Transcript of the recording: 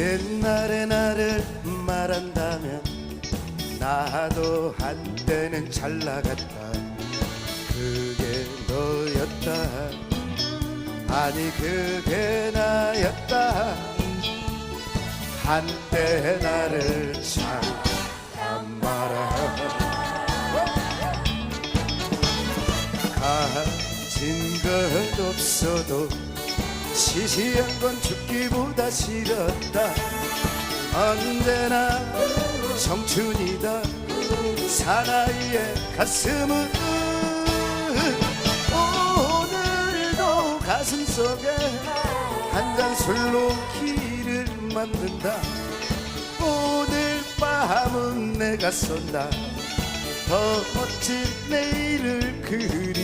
옛날의 나를 말한다면 나도 한때는 잘 나갔다. 그게 너였다. 아니 그게 나였다. 한때 나를 참말아 가진 것 없어도 시시한 건 죽기보다 싫었다. 언제나 청춘이다. 사나이의 가슴은 오늘도 가슴 속에 한 잔 술로 길을 만든다. 오늘 밤은 내가 쏜다. 더 멋진 내일을 그리며